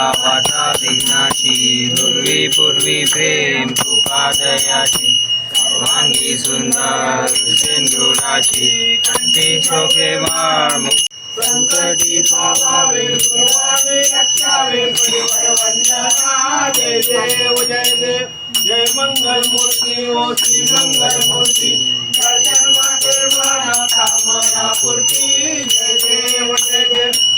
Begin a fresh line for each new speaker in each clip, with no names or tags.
वाचा विघ्नाशी. पूर्वी पूर्वी प्रेम कृपा दयाची सर्वांगी सुंदर सिंधुराची कंठी शोके माळ
संकटी पावावे गुरुवावे रक्षावे वंदना. जय देव जय देव. जय मंगल मूर्ती ओ श्री मंगल मूर्ती. दर्शन माते मना कामना पूर्ती. जय देव जय देव.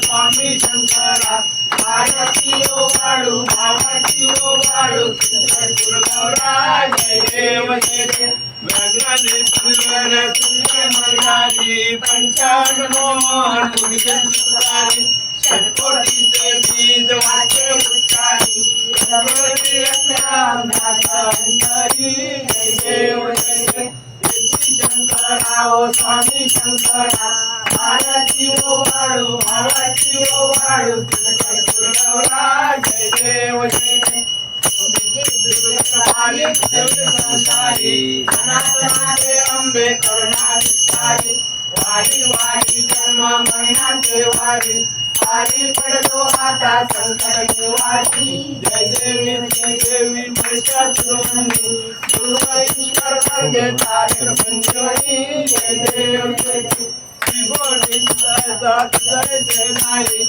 स्वामी शंकरा भारती ओ वाळू भावाची ओ वाळू गौरा जय देव जय देव. लग्नाने सुंदर सुंदर मर्यादी पंचानन पुरुषन सुतारी षटकोटीचे बीज वाचे उच्चारी. जय देव जय देव. श्री स्वामी शंकरा. दुर्गसहारी संसारी अनाथनाथे अंबे करुणा विस्तारी वारी वारी जन्म मरणाचे वारी वारी पडलो आता संकर वारी जय देवी जय देवी महिषासुरमणी दुर्गा ईश्वर वर्गे तारक पंचवणी जय देव जय देव त्रिभुवनी जय जय नाही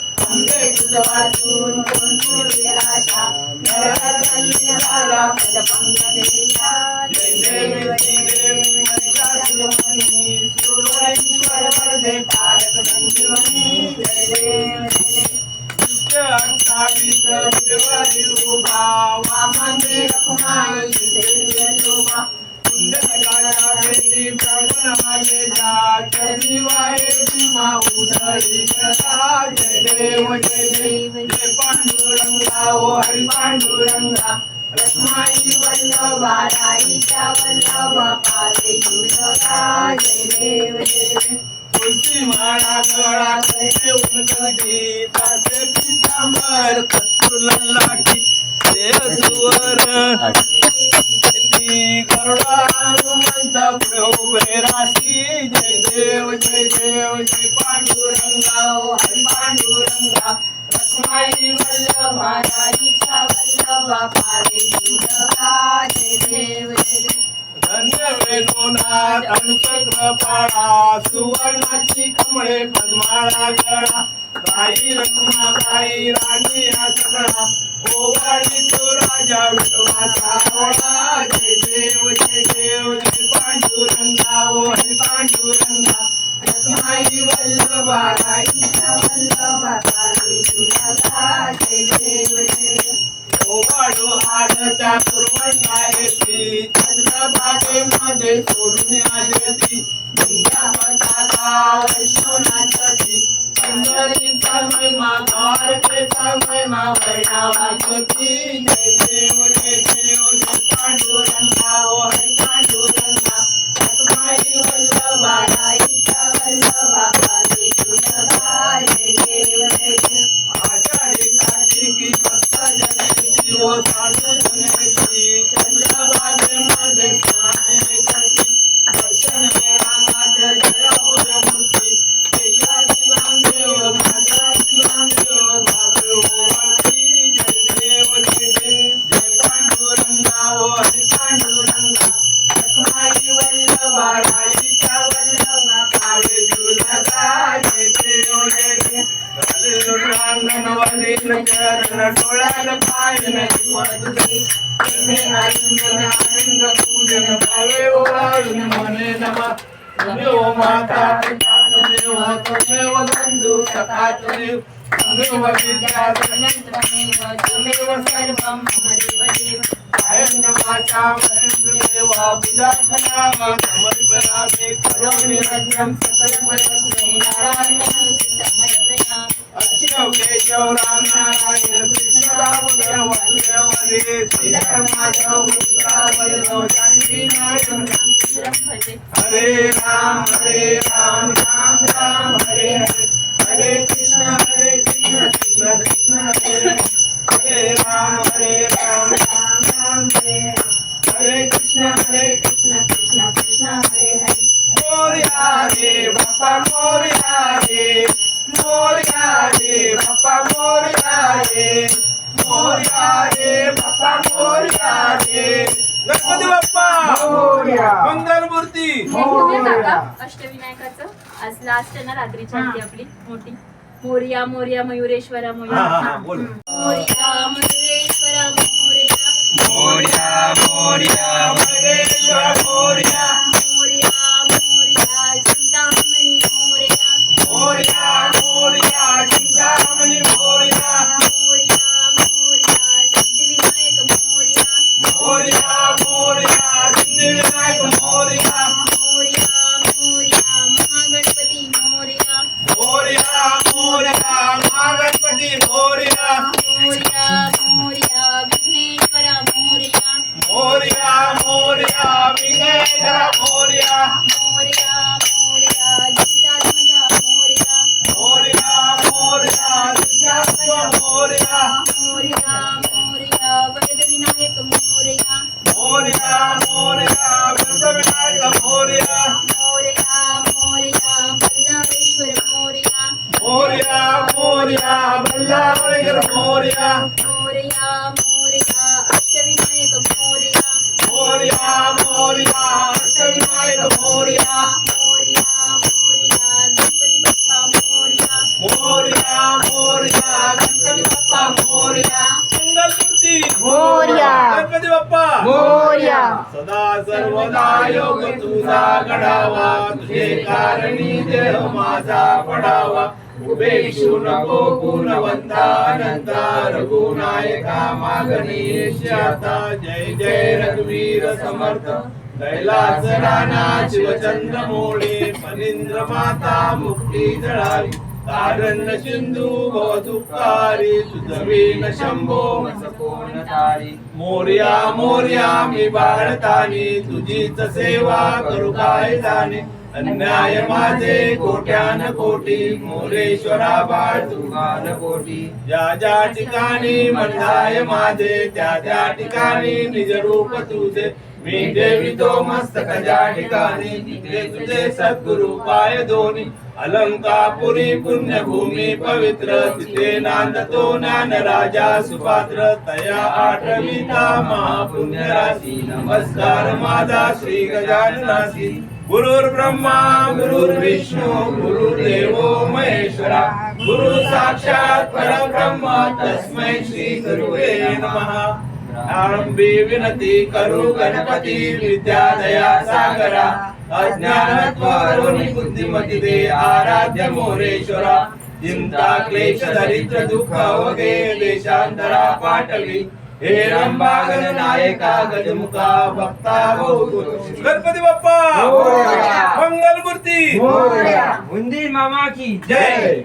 वाचून कोण पुढे आशा नरहरतली झाला पद पंकजेशा जय देवी जय देवी महिषासुरमणी सुरवैश्वर वरदे तारक संजीवनी जय देव जय देव अठ्ठावीस फेब्रुवारी उभा वामन रखुमाई सेव्य शोभा पांडुरंगा ओ हरी पांडुरंगा रत्नाई वल्लभा राईच्या वल्लभा पादे युधरा जय देव जय देव तुलसी माळा गळा करते उनकटी तासे पितांबर देव सुवर्ण राशी. जय देव जय देव जय पांडुरंगा. हरी पांडुरंगा. रखमाई वल्लभा जय देव जय देव. धन्य पाळा सुवर्णाची कमळे पद्माळा गळा. गाई रखुमाबाई राणी आसना सगळा ओवाळी तो राजा विश्वासा ओळा जय देव जय देव जय पांडुरंगा ओ हरी पांडुरंगा। रखमाई वल्लभा राईचा वल्लभा पादे युधरा जय देव जय देव। ओवाळू हाड त्या पूर्वण्या येती चंद्रभागेमध्ये सोडून आलेती वृंदावनाचा वैष्णवनाची રાત્રિ સમયમાં દ્વારકે સમયમાં વૈરાવા સુધી જય દેવ रांगण वरील चरण डोळ्याला पायन आनंद पूजन भावे ओवाळून मने नमा त्वमेव माता पिता त्वमेव त्वमेव बंधू सखा त्वमेव त्वमेव विद्या त्वमेव त्वमेव सर्वं देव कायं वाचा करोमि भद्रं सकलमस्मै नारायणं केशव राम नारायण कृष्ण दामोदर हरे माधव हरे राम हरे राम राम राम हरे हरे हरे कृष्ण हरे कृष्ण कृष्ण कृष्ण हरे हरे राम हरे राम राम राम हरे हरे कृष्ण हरे कृष्ण कृष्ण कृष्ण हरे हरे मोरया रे बाप्पा मोरया रे मोरया रे बाप्पा मोरया रे मोरया रे बाप्पा! मोरया. रे गणपती बाप्पा मंगलमूर्ती
घेऊया काका अष्टविनायकाचं. आज लास्ट आहे ना रात्रीची आरती आपली मोठी. मोरिया मोरिया मयुरेश्वरा मोरिया
बोल.
मोरिया विघ्नेश्वरा मोरया.
मोरिया मोरिया
गीतात्मजा मोरिया.
मोरया मोरया सिद्धात्मा मोरया.
मोरिया मोरिया वरदविनायक मोरिया.
मोरया मोरया वृद्धविनायक मोरया.
मोरिया मोरिया बल्लाळेश्वर मोरिया.
मोरया मोरया बल्लावळेकर मोरया
मोरिया.
सर्वदा योग तुझा घडावा. तुझे कारणी देह माझा पडावा. उपेक्षू नको गुणवंता अनंता रघुनायका मागणी आता. जय जय रघुवीर समर्थ. कैलास राणा शिवचंद्र मोळे मनिंद्र माता मुक्ती जळावी तारण्य सिंधू भव दुःखारी तुझवीन शंभो
कोण
मोर्या मोर्या मी बाळतानी तुझीच सेवा करू काय जाणे? अन्याय माझे कोट्यान कोटी मोरेश्वरा बाळ
तुमान कोटी.
ज्या ज्या ठिकाणी म्हणताय माझे त्या त्या ठिकाणी निज रूप तुझे. मी देवी तो मस्तक ज्या ठिकाणी तुझे सद्गुरु पाय दोन्ही अलंकापुरी पुण्यभूमी पवित्र तिथे नांदतो ज्ञान राजा सुपात्र तया आठविता महापुण्य राशी नमस्कार माझा श्री गजाननासी गुरुर् ब्रह्मा गुरुर्विष्णू गुरुर्देव महेश्वरा. गुरु साक्षात परब्रह्म तस्मै श्री गुरुवे नमः. आरंभी विनती करू गणपती विद्यादया सागरा. ಅಜ್ಞಾನತ್ವಾರೋನಿ ಬುದ್ಧಿಮತಿದೆ ಆರಾಧ್ಯ ಮೋರೇಶ್ವರ. ಇಂಥ ಕ್ಲೇಶ ದರಿದ್ರ ದುಃಖ ಹೋಗೆ ದೇಶಾಂತರ ಪಾಟಲಿ. ಹೇ ರಂಭಾಗನ ನಾಯಕ ಗಜಮುಖ ಭಕ್ತ ಗಣಪತಿ
ಬಪ್ಪ!
ಮಂಗಲ್
ಮೂರ್ತಿ! ಮುಂದಿನ ಮಾಮಾಕಿ.
ಜೈ.